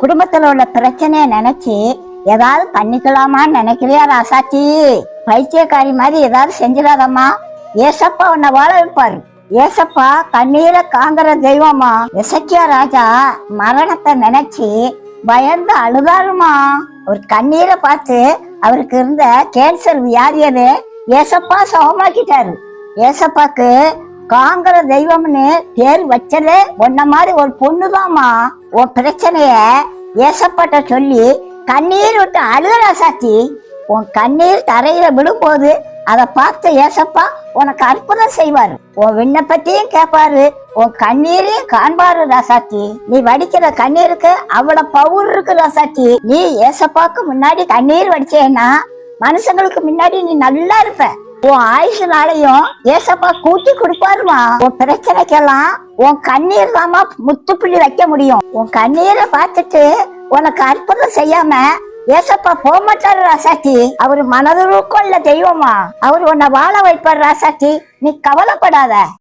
குடும்பத்துல உள்ள பிரச்சனைய நினைச்சு ஏதாவது பண்ணிக்கலாமான்னு நினைக்கிறியா ராசாச்சி? பைத்தியக்காரி மாதிரி ஏதாவது செஞ்சிடாதம்மா. ஏசப்பா உன்னை வாழ வைப்பாரு. ஏசப்பா கண்ணீர காங்கிற தெய்வமா எசக்கியா ராஜா மரணத்தை நினைச்சு பயந்து அழுதாருமா. ஒரு கண்ணீரை பார்த்து அவருக்கு இருந்த கேன்சர் வியாதியவே ஏசப்பா சுகமாக்கிட்டாரு ஏசப்பாக்கு காங்கிற தெய்வம்னு பேர் வச்சதே உன்ன மாதிரி ஒரு பொண்ணுதாம்மா. உன் பிரச்சனைய ஏசப்பாட்ட சொல்லி கண்ணீர் விட்டு அழுகிற சாத்தி உன் கண்ணீர் தரையில விடும்போது அதை பார்த்து ஏசப்பா உனக்கு அற்புதம் செய்வார். உன் விண்ணப்பத்தையும் கேட்பாரு உன் கண்ணீரையும் காண்பாரு ராசாத்தி நீ வடிக்கிற கண்ணீருக்கு அவ்வளவு பவுர் இருக்கு ராசாத்தி நீ ஏசப்பாக்கு முன்னாடி கண்ணீர் வடிச்சேன்னா மனுஷங்களுக்கு முன்னாடி நீ நல்லா இருப்ப. உன் ஆயுசுனாலையும் ஏசப்பா கூட்டி கொடுப்பாருமா. உன் பிரச்சனைக்கெல்லாம் உன் கண்ணீர் தாமா முத்துப்புள்ளி வைக்க முடியும். உன் கண்ணீரை பார்த்துட்டு உனக்கு அற்புதம் செய்யாம ஏசப்பா போக மாட்டாரு ராசாத்தி. அவரு மனதுருக்குள்ள தெய்வமா. அவர் உன்னை வாழ வைப்பார் ராசாத்தி. நீ கவலைப்படாத.